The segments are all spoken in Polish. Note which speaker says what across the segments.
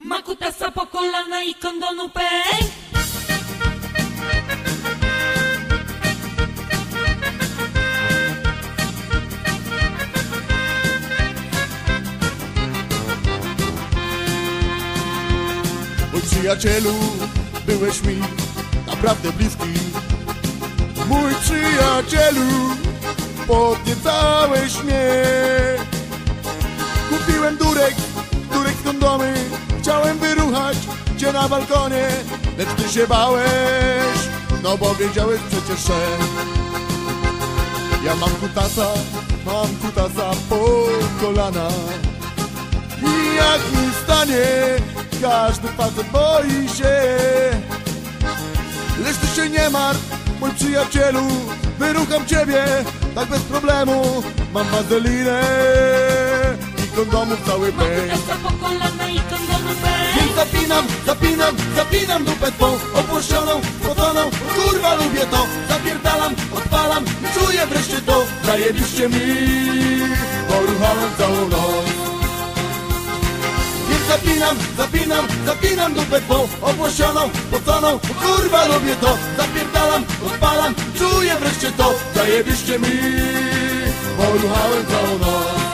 Speaker 1: Makutasa po kolana i kondonu pęk
Speaker 2: Mój przyjacielu, byłeś mi naprawdę bliski. Mój przyjacielu, podniecałeś mnie. Kupiłem durek, na balkonie Lecz ty się bałeś, no bo wiedziałeś przecież, że Ja mam kutasa, mam kutasa po kolana. I jak mi stanie, każdy facet boi się. Lecz ty się nie martw, mój przyjacielu Wyrucham ciebie, tak bez problemu Mam wazelinę i kondomów cały pęk zapinam, zapinam, zapinam dupę twą Opłoszczoną, spoconą, kurwa lubię to. Zapierdalam, odpalam, czuję wreszcie to. Zajebiście mi, poruchałem całą noc. Więc zapinam, zapinam, zapinam dupę twą Opłoszczoną, spoconą, kurwa lubię to. Zapierdalam, odpalam, czuję wreszcie to. Zajebiście mi, poruchałem całą noc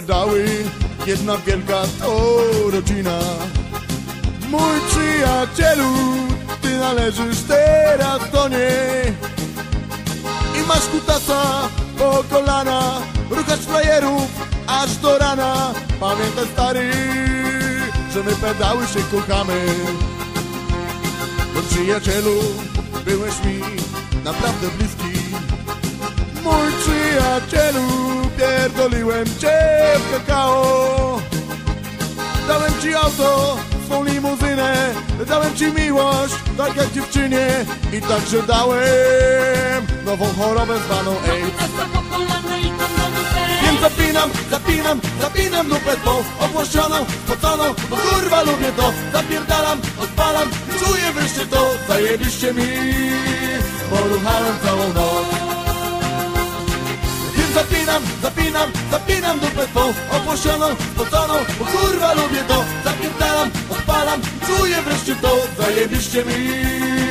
Speaker 2: pedały, jedna wielka to rodzina. Mój przyjacielu, ty należysz teraz do niej. I masz kutasa po kolana Ruchać frajerów aż do rana. Pamiętaj stary, że my pedały się kochamy. Mój przyjacielu, byłeś mi naprawdę bliski. Mój przyjacielu, pierdoliłem cię w kakao. Dałem ci auto, swą limuzynę Dałem ci miłość, tak jak dziewczynie I także dałem nową chorobę zwaną AIDS. Więc zapinam, zapinam, zapinam dupę twą Opłoszczoną, spoconą, bo kurwa lubię to. Zapierdalam, odpalam, czuję wreszcie to. Zajebiście mi, poruchałem całą noc zapinam, zapinam, dupę twą Opłoszczoną, spoconą, bo kurwa lubię to Zapierdalam, odpalam, czuję wreszcie to Zajebiście mi